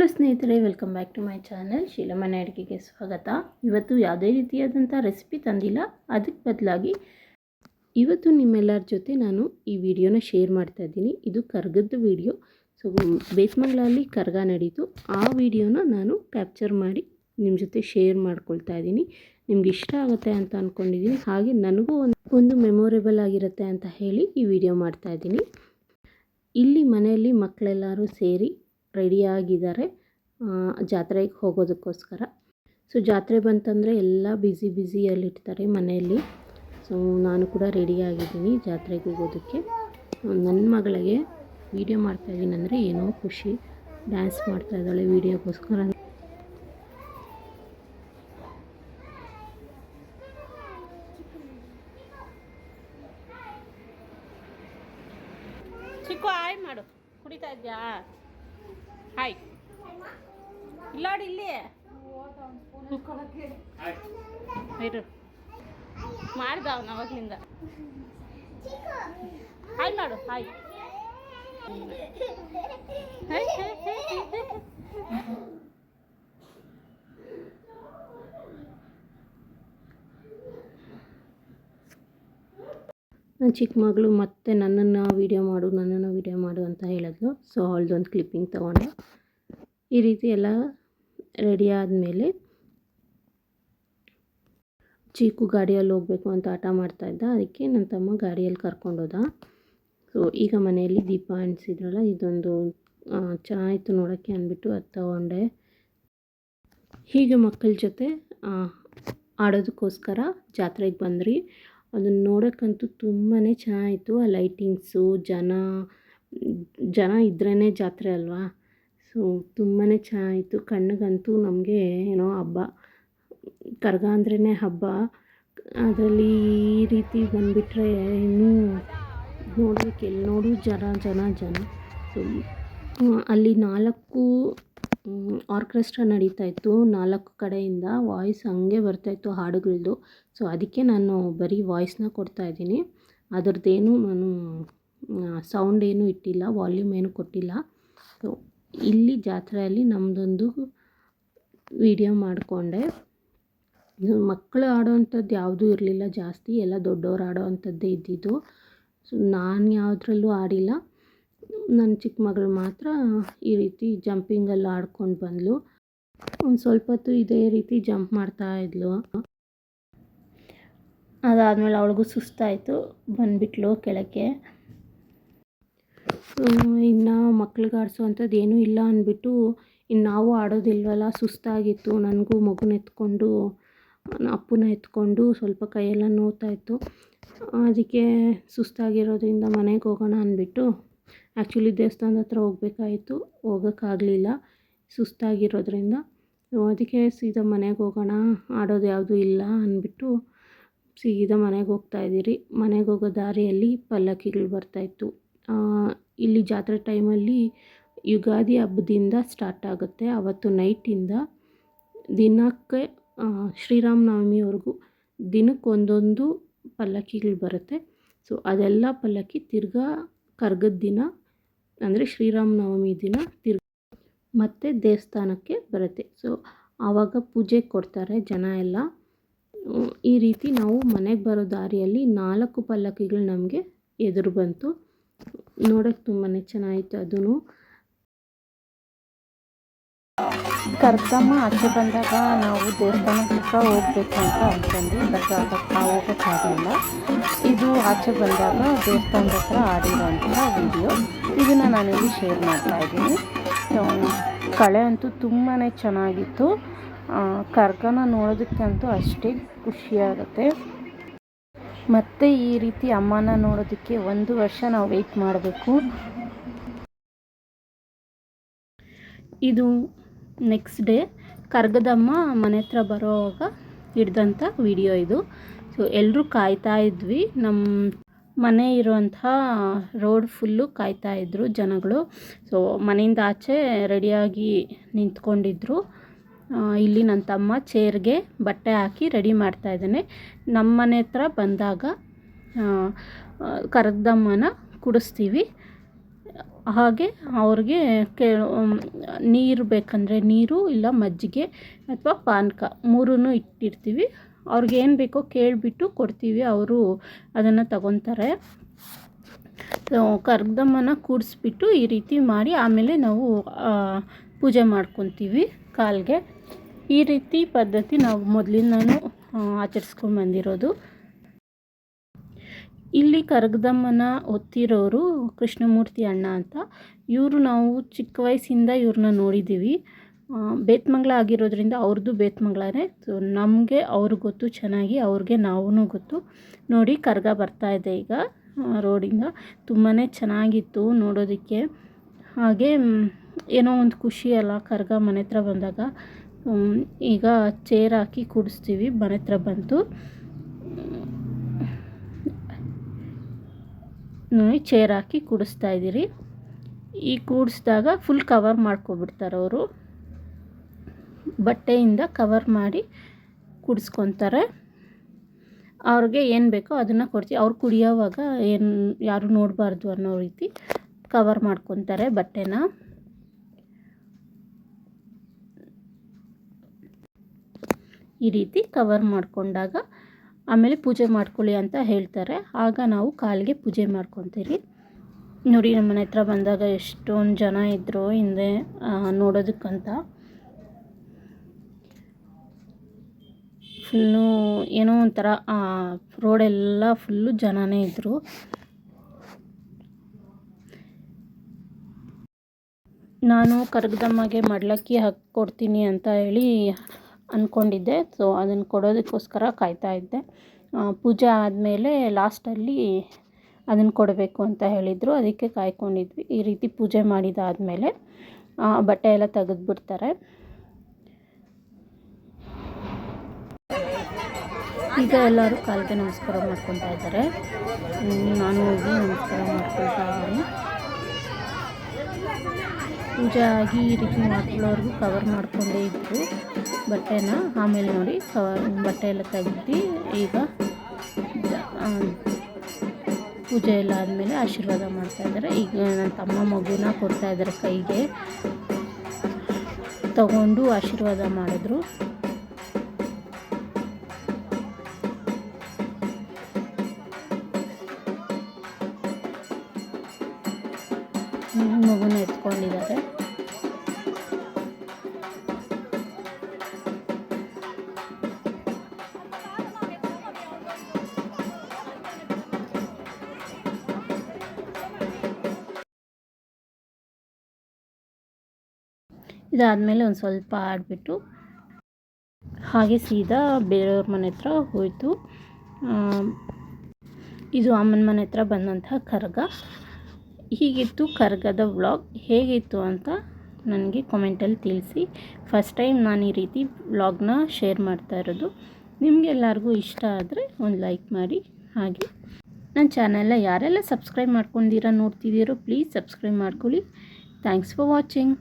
Hello ಸ್ನೇಹಿತರೆ, welcome back to my channel. ಶೀಲಮನೆ ಅಡುಗೆಗೆ ಸ್ವಾಗತ. ಇವತ್ತು ಯಾವುದೇ ರೀತಿಯಾದಂಥ ರೆಸಿಪಿ ತಂದಿಲ್ಲ. ಅದಕ್ಕೆ ಬದಲಾಗಿ ಇವತ್ತು ನಿಮ್ಮೆಲ್ಲರ ಜೊತೆ ನಾನು ಈ ವಿಡಿಯೋನ ಶೇರ್ ಮಾಡ್ತಾ ಇದ್ದೀನಿ. ಇದು ಕರ್ಗದ ವಿಡಿಯೋ. ಸೊ ಬೇಸ್ಮಂಗ್ಳಲ್ಲಿ ಕರ್ಗ ನಡೀತು. ಆ ವಿಡಿಯೋನ ನಾನು ಕ್ಯಾಪ್ಚರ್ ಮಾಡಿ ನಿಮ್ಮ ಜೊತೆ ಶೇರ್ ಮಾಡ್ಕೊಳ್ತಾ ಇದ್ದೀನಿ. ನಿಮ್ಗೆ ಇಷ್ಟ ಆಗುತ್ತೆ ಅಂತ ಅಂದ್ಕೊಂಡಿದ್ದೀನಿ ಹಾಗೆ ನನಗೂ ಒಂದು ಒಂದು ಮೆಮೊರೇಬಲ್ ಆಗಿರುತ್ತೆ ಅಂತ ಹೇಳಿ ಈ ವಿಡಿಯೋ ಮಾಡ್ತಾ ಇದ್ದೀನಿ. ಇಲ್ಲಿ ಮನೆಯಲ್ಲಿ ಮಕ್ಕಳೆಲ್ಲರೂ ಸೇರಿ ರೆಡಿಯಾಗಿದ್ದಾರೆ ಜಾತ್ರೆಗೆ ಹೋಗೋದಕ್ಕೋಸ್ಕರ. ಸೊ, ಜಾತ್ರೆ ಬಂತಂದರೆ ಎಲ್ಲ ಬ್ಯುಸಿ ಬ್ಯುಸಿಯಲ್ಲಿರ್ತಾರೆ ಮನೆಯಲ್ಲಿ. ಸೊ ನಾನು ಕೂಡ ರೆಡಿಯಾಗಿದ್ದೀನಿ ಜಾತ್ರೆಗೆ ಹೋಗೋದಕ್ಕೆ. ನನ್ನ ಮಗಳಿಗೆ ವೀಡಿಯೋ ಮಾಡ್ತಾಯಿದ್ದೀನಿ ಅಂದರೆ ಏನೋ ಖುಷಿ. ಡ್ಯಾನ್ಸ್ ಮಾಡ್ತಾ ಇದ್ದಾಳೆ ವೀಡಿಯೋಗೋಸ್ಕರ ಚಿಕ್ಕು ಆಯ್ ಮಾಡು. ಕುಡಿತಾ ಇದ್ಯಾ? ಹಾಯ್ ಇಲ್ಲ ನೋಡಿ ಇಲ್ಲಿ. ಇರು. ಮಾಡ್ದ ಅವನು ಅವಾಗ್ಲಿಂದ. ಹಾಯ್ ಮಾಡು hi hi hi hi hi ನನ್ನ ಚಿಕ್ಕ ಮಗಳು ಮತ್ತೆ ನನ್ನನ್ನು ವೀಡಿಯೋ ಮಾಡು, ನನ್ನನ್ನು ವೀಡಿಯೋ ಮಾಡು ಅಂತ ಹೇಳಿದ್ಲು ಸೊ ಅವಳದೊಂದು ಕ್ಲಿಪ್ಪಿಂಗ್ ತೊಗೊಂಡು. ಈ ರೀತಿ ಎಲ್ಲ ರೆಡಿ ಆದಮೇಲೆ ಚೀಕು ಗಾಡಿಯಲ್ಲಿ ಹೋಗಬೇಕು ಅಂತ ಆಟ ಮಾಡ್ತಾಯಿದ್ದ ಅದಕ್ಕೆ ನನ್ನ ತಮ್ಮ ಗಾಡಿಯಲ್ಲಿ ಕರ್ಕೊಂಡೋದ ಸೊ ಈಗ ಮನೆಯಲ್ಲಿ ದೀಪ ಅಂಟಿಸಿದ್ರಲ್ಲ ಇದೊಂದು ಚೆನ್ನಾಗಿತ್ತು ನೋಡೋಕ್ಕೆ ಅಂದ್ಬಿಟ್ಟು ಅದು ತಗೊಂಡೆ. ಹೀಗೆ ಮಕ್ಕಳ ಜೊತೆ ಆಡೋದಕ್ಕೋಸ್ಕರ ಜಾತ್ರೆಗೆ ಬಂದ್ರಿ ಅದನ್ನು ನೋಡೋಕ್ಕಂತೂ ತುಂಬಾ ಚೆನ್ನಾಗಿತ್ತು. ಆ ಲೈಟಿಂಗ್ಸು, ಜನ ಜನ ಇದ್ರೇ ಜಾತ್ರೆ ಅಲ್ವಾ? ಸೊ ತುಂಬಾ ಚೆನ್ನಾಗಿತ್ತು. ಕಣ್ಣಿಗಂತೂ ನಮಗೆ ಏನೋ ಹಬ್ಬ, ಕರಗ ಅಂದ್ರೇ ಹಬ್ಬ. ಅದರಲ್ಲಿ ಈ ರೀತಿ ಬಂದುಬಿಟ್ರೆ ಇನ್ನೂ ನೋಡಲಿಕ್ಕೆ ಎಲ್ಲಿ ನೋಡು, ಜನ ಜನ ಜನ. ಸೊ ಅಲ್ಲಿ ನಾಲ್ಕು ಆರ್ಕೆಸ್ಟ್ರಾ ನಡೀತಾ ಇತ್ತು. ನಾಲ್ಕು ಕಡೆಯಿಂದ ವಾಯ್ಸ್ ಹಂಗೆ ಬರ್ತಾಯಿತ್ತು ಹಾಡುಗಳದ್ದು ಸೊ ಅದಕ್ಕೆ ನಾನು ಬರೀ ವಾಯ್ಸ್ನ ಕೊಡ್ತಾ ಇದ್ದೀನಿ. ಅದರದ್ದೇನು ನಾನು ಸೌಂಡ್ ಏನೂ ಇಟ್ಟಿಲ್ಲ ವಾಲ್ಯೂಮ್ ಏನೂ ಕೊಟ್ಟಿಲ್ಲ. ಸೊ ಇಲ್ಲಿ ಜಾತ್ರೆಯಲ್ಲಿ ನಮ್ಮದೊಂದು ವಿಡಿಯೋ ಮಾಡಿಕೊಂಡೆ. ಮಕ್ಕಳು ಆಡೋವಂಥದ್ದು ಯಾವುದೂ ಇರಲಿಲ್ಲ ಜಾಸ್ತಿ. ಎಲ್ಲ ದೊಡ್ಡವ್ರು ಆಡೋ ಅಂಥದ್ದೇ ಇದ್ದಿದ್ದು. ಸೊ ನಾನು ಯಾವುದ್ರಲ್ಲೂ ಆಡಿಲ್ಲ. ನನ್ನ ಚಿಕ್ಕ ಮಗಳು ಮಾತ್ರ ಈ ರೀತಿ ಜಂಪಿಂಗಲ್ಲಿ ಆಡ್ಕೊಂಡು ಬಂದಳು ಒಂದು ಸ್ವಲ್ಪ ಹೊತ್ತು ಇದೇ ರೀತಿ ಜಂಪ್ ಮಾಡ್ತಾ ಇದ್ಲು. ಅದಾದಮೇಲೆ ಅವಳಿಗೂ ಸುಸ್ತಾಯಿತು, ಬಂದುಬಿಟ್ಲು ಕೆಳಕ್ಕೆ. ಇನ್ನು ಮಕ್ಳಿಗೆ ಆಡಿಸೋವಂಥದ್ದು ಏನೂ ಇಲ್ಲ ಅಂದ್ಬಿಟ್ಟು ಇನ್ನು ನಾವು ಆಡೋದಿಲ್ವಲ್ಲ, ಸುಸ್ತಾಗಿತ್ತು. ನನಗೂ ಮಗುನ ಎತ್ಕೊಂಡು ಅಪ್ಪನ ಎತ್ಕೊಂಡು ಸ್ವಲ್ಪ ಕೈಯೆಲ್ಲ ನೋವ್ತಾಯಿತ್ತು ಅದಕ್ಕೆ ಸುಸ್ತಾಗಿರೋದ್ರಿಂದ ಮನೆಗೆ ಹೋಗೋಣ ಅಂದ್ಬಿಟ್ಟು ಆ್ಯಕ್ಚುಲಿ ದೇವಸ್ಥಾನದ ಹತ್ರ ಹೋಗ್ಬೇಕಾಯಿತು. ಹೋಗೋಕ್ಕಾಗಲಿಲ್ಲ. ಸುಸ್ತಾಗಿರೋದ್ರಿಂದ. ಅದಕ್ಕೆ ಸೀದಾ ಮನೆಗೆ ಹೋಗೋಣ, ಆಡೋದು ಯಾವುದೂ ಇಲ್ಲ ಅಂದ್ಬಿಟ್ಟು ಸೀದಾ ಮನೆಗೆ ಹೋಗ್ತಾ ಇದ್ದೀರಿ. ಮನೆಗೆ ಹೋಗೋ ದಾರಿಯಲ್ಲಿ ಪಲ್ಲಕ್ಕಿಗಳು ಬರ್ತಾಯಿತ್ತು ಇಲ್ಲಿ ಜಾತ್ರೆ ಟೈಮಲ್ಲಿ ಯುಗಾದಿ ಹಬ್ಬದಿಂದ ಸ್ಟಾರ್ಟ್ ಆಗುತ್ತೆ. ಅವತ್ತು ನೈಟಿಂದ ದಿನಕ್ಕೆ ಶ್ರೀರಾಮನವಮಿವರೆಗೂ ದಿನಕ್ಕೊಂದೊಂದು ಪಲ್ಲಕ್ಕಿಗಳು ಬರುತ್ತೆ. ಸೊ, ಅದೆಲ್ಲ ಪಲ್ಲಕ್ಕಿ ತಿರ್ಗಾ ಕರ್ಗದ ದಿನ, ಅಂದರೆ ಶ್ರೀರಾಮ ನವಮಿ ದಿನ ತಿರ್ಗ ಮತ್ತೆ ದೇವಸ್ಥಾನಕ್ಕೆ ಬರುತ್ತೆ. ಸೊ ಆವಾಗ ಪೂಜೆ ಕೊಡ್ತಾರೆ ಜನ ಎಲ್ಲ. ಈ ರೀತಿ ನಾವು ಮನೆಗೆ ಬರೋ ದಾರಿಯಲ್ಲಿ ನಾಲ್ಕು ಪಲ್ಲಕ್ಕಿಗಳು ನಮಗೆ ಎದುರು ಬಂತು. ನೋಡೋಕ್ಕೆ ತುಂಬಾ ಚೆನ್ನಾಗಿತ್ತು ಅದೂ ಕರ್ದಮ್ಮ ಆಚೆ ಬಂದಾಗ ನಾವು ದೇವಸ್ಥಾನಕ್ಕೆ ಹತ್ರ ಹೋಗ್ಬೇಕು ಅಂತ ಅಂದ್ಕೊಂಡ್ವಿ ಬಟ್ ಅದಕ್ಕೆ ಹೋಗೋಕ್ಕಾಗಲಿಲ್ಲ ಇದು ಆಚೆ ಬಂದಾಗ ದೇವಸ್ಥಾನದ ಹತ್ರ ಆಡಿರುವಂತಹ ವಿಡಿಯೋ ಇದನ್ನು ನಾನಿಲ್ಲಿ ಶೇರ್ ಮಾಡ್ತಾ ಇದ್ದೀನಿ. ಕಳೆ ಅಂತೂ ತುಂಬಾ ಚೆನ್ನಾಗಿತ್ತು. ಕರ್ಕನ ನೋಡೋದಕ್ಕಂತೂ ಅಷ್ಟೇ ಖುಷಿಯಾಗುತ್ತೆ ಮತ್ತು ಈ ರೀತಿ ಅಮ್ಮನ ನೋಡೋದಕ್ಕೆ ಒಂದು ವರ್ಷ ನಾವು ವೆಯ್ಟ್ ಮಾಡಬೇಕು. ಇದು ನೆಕ್ಸ್ಟ್ ಡೇ ಕರ್ಗದಮ್ಮ ಮನೆ ಹತ್ರ ಬರೋವಾಗ ಹಿಡ್ದಂಥ ವಿಡಿಯೋ ಇದು. ಸೊ ಎಲ್ಲರೂ ಕಾಯ್ತಾ ಇದ್ವಿ. ನಮ್ಮ ಮನೆ ಇರುವಂಥ ರೋಡ್ ಫುಲ್ಲು ಕಾಯ್ತಾ ಇದ್ದರು ಜನಗಳು. ಸೊ ಮನೆಯಿಂದ ಆಚೆ ರೆಡಿಯಾಗಿ ನಿಂತ್ಕೊಂಡಿದ್ರು. ಇಲ್ಲಿ ನನ್ನ ತಮ್ಮ ಚೇರ್ಗೆ ಬಟ್ಟೆ ಹಾಕಿ ರೆಡಿ ಮಾಡ್ತಾ ಇದ್ದಾನೆ. ನಮ್ಮ ಮನೆ ಹತ್ರ ಬಂದಾಗ ಕರ್ಗದಮ್ಮನ ಕುಡಿಸ್ತೀವಿ. ಹಾಗೆ ಅವ್ರಿಗೆ ಕೇ ನೀರು ಬೇಕಂದರೆ ನೀರು ಇಲ್ಲ ಮಜ್ಜಿಗೆ ಅಥವಾ ಪಾನಕ ಮೂರೂ ಇಟ್ಟಿರ್ತೀವಿ. ಅವ್ರಿಗೆ ಏನು ಬೇಕೋ ಕೇಳಿಬಿಟ್ಟು ಕೊಡ್ತೀವಿ, ಅವರು ಅದನ್ನು ತಗೊತಾರೆ. ಕರ್ಗದಮ್ಮನ ಕೂಡಿಸ್ಬಿಟ್ಟು ಈ ರೀತಿ ಮಾಡಿ ಆಮೇಲೆ ನಾವು ಪೂಜೆ ಮಾಡ್ಕೊತೀವಿ ಕಾಲಿಗೆ. ಈ ರೀತಿ ಪದ್ಧತಿ ನಾವು ಮೊದಲಿಂದನೂ ಆಚರಿಸ್ಕೊಂಡು ಬಂದಿರೋದು. ಇಲ್ಲಿ ಕರಗದಮ್ಮನ ಒತ್ತಿರೋರು ಕೃಷ್ಣಮೂರ್ತಿ ಅಣ್ಣ ಅಂತ. ಇವರು ನಾವು ಚಿಕ್ಕ ವಯಸ್ಸಿಂದ ಇವ್ರನ್ನ ನೋಡಿದ್ದೀವಿ. ಬೇತ್ಮಂಗ್ಲ ಆಗಿರೋದ್ರಿಂದ ಅವ್ರದ್ದು ಬೇತ್ಮಂಗ್ಲನೇ. ಸೊ ನಮಗೆ ಅವ್ರು ಗೊತ್ತು, ಚೆನ್ನಾಗಿ ಅವ್ರಿಗೆ ನಾವೂ ಗೊತ್ತು. ನೋಡಿ ಕರ್ಗ ಇದೆ ಈಗ ರೋಡಿಂದ. ತುಂಬಾ ಚೆನ್ನಾಗಿತ್ತು ನೋಡೋದಕ್ಕೆ. ಹಾಗೆ ಏನೋ ಒಂದು ಖುಷಿ ಅಲ್ಲ ಕರ್ಗ ಮನೆ ಹತ್ರ ಬಂದಾಗ. ಈಗ ಚೇರ್ ಹಾಕಿ ಕುಡಿಸ್ತೀವಿ ಮನೆ ಹತ್ರ ಬಂತು ನೋಡಿ ಚೇರ್ ಹಾಕಿ ಕೂಡಿಸ್ತಾ ಇದ್ದೀರಿ. ಈ ಕೂಡಿಸಿದಾಗ ಫುಲ್ ಕವರ್ ಮಾಡ್ಕೊಬಿಡ್ತಾರೆ ಅವರು. ಬಟ್ಟೆಯಿಂದ ಕವರ್ ಮಾಡಿ ಕೂಡಿಸ್ಕೊತಾರೆ. ಅವ್ರಿಗೆ ಏನು ಬೇಕೋ ಅದನ್ನು ಕೊಡ್ತೀವಿ. ಅವ್ರು ಕುಡಿಯೋವಾಗ ಏನು ಯಾರು ನೋಡಬಾರ್ದು ಅನ್ನೋ ರೀತಿ ಕವರ್ ಮಾಡ್ಕೊತಾರೆ ಬಟ್ಟೆನ. ಈ ರೀತಿ ಕವರ್ ಮಾಡಿಕೊಂಡಾಗ ಆಮೇಲೆ ಪೂಜೆ ಮಾಡ್ಕೊಳ್ಳಿ ಅಂತ ಹೇಳ್ತಾರೆ. ಆಗ ನಾವು ಕಾಲಿಗೆ ಪೂಜೆ ಮಾಡ್ಕೊತೀರಿ ನೋಡಿ, ನಮ್ಮ ಮನೆ ಹತ್ರ ಬಂದಾಗ ಎಷ್ಟೊಂದು ಜನ ಇದ್ದರು ಹಿಂದೆ ನೋಡೋದಕ್ಕಂತ. ಫುಲ್ಲು ಏನೋ ಒಂಥರ ರೋಡೆಲ್ಲ ಫುಲ್ಲು ಜನನೇ ಇದ್ದರು ನಾನು ಕರ್ಗದಮ್ಮಗೆ ಮಡ್ಲಕ್ಕಿ ಹಾಕಿ ಕೊಡ್ತೀನಿ ಅಂತ ಹೇಳಿ ಅಂದ್ಕೊಂಡಿದ್ದೆ ಸೊ ಅದನ್ನು ಕೊಡೋದಕ್ಕೋಸ್ಕರ ಕಾಯ್ತಾ ಇದ್ದೆ. ಪೂಜೆ ಆದಮೇಲೆ ಲಾಸ್ಟಲ್ಲಿ ಅದನ್ನು ಕೊಡಬೇಕು ಅಂತ ಹೇಳಿದರು. ಅದಕ್ಕೆ ಕಾಯ್ಕೊಂಡಿದ್ವಿ. ಈ ರೀತಿ ಪೂಜೆ ಮಾಡಿದಾದಮೇಲೆ ಬಟ್ಟೆ ಎಲ್ಲ ತೆಗೆದ್ಬಿಡ್ತಾರೆ. ಈಗ ಎಲ್ಲರೂ ಕಾಲಿಗೆ ನಮಸ್ಕಾರ ಮಾಡ್ಕೊತಾ ಇದ್ದಾರೆ. ನಾನು ಹೋಗಿ ನಮಸ್ಕಾರ ಮಾಡ್ಕೊಳ್ತಾ ಇದ್ದೀನಿ. ಪೂಜೆ ಆಗಿ ಈ ರೀತಿ ಮಾಡ್ಕೊಳ್ಳೋರ್ಗು ಕವರ್ ಮಾಡಿಕೊಂಡೇ ಇದ್ದರು ಬಟ್ಟೆನ ಆಮೇಲೆ ನೋಡಿ ಕವ ಬಟ್ಟೆ ಎಲ್ಲ ತೆಗ್ದು ಈಗ ಪೂಜೆ ಎಲ್ಲ ಆದಮೇಲೆ ಆಶೀರ್ವಾದ ಮಾಡ್ತಾ ಇದ್ದಾರೆ. ಈಗ ನನ್ನ ತಮ್ಮ ಮಗುನ ಕೊಡ್ತಾ ಇದ್ದಾರೆ ಕೈಗೆ. ತಗೊಂಡು ಆಶೀರ್ವಾದ ಮಾಡಿದ್ರು. ಮಗುನ ಎತ್ಕೊಂಡಿದ್ದಾರೆ. ಇದಾದಮೇಲೆ ಒಂದು ಸ್ವಲ್ಪ ಆಡಿಬಿಟ್ಟು ಹಾಗೆ ಸೀದಾ ಬೇರೆಯವ್ರ ಮನೆ ಹತ್ರ ಹೋಯಿತು. ಇದು ಅಮ್ಮನ ಮನೆ ಹತ್ರ ಬಂದಂತಹ ಕರ್ಗ. ಹೀಗಿತ್ತು ಕರ್ಗದ ವ್ಲಾಗ್. ಹೇಗಿತ್ತು ಅಂತ ನನಗೆ ಕಾಮೆಂಟಲ್ಲಿ ತಿಳಿಸಿ. ಫಸ್ಟ್ ಟೈಮ್ ನಾನು ಈ ರೀತಿ ವ್ಲಾಗ್ನ ಶೇರ್ ಮಾಡ್ತಾ ಇರೋದು. ನಿಮಗೆಲ್ಲರಿಗೂ ಇಷ್ಟ ಆದರೆ ಒಂದು ಲೈಕ್ ಮಾಡಿ. ಹಾಗೆ. ನನ್ನ ಚಾನೆಲ್ನ ಯಾರೆಲ್ಲ ಸಬ್ಸ್ಕ್ರೈಬ್ ಮಾಡ್ಕೊಂಡಿರೋ ನೋಡ್ತಿದ್ದೀರೋ ಪ್ಲೀಸ್ ಸಬ್ಸ್ಕ್ರೈಬ್ ಮಾಡ್ಕೊಳ್ಳಿ. Thanks for watching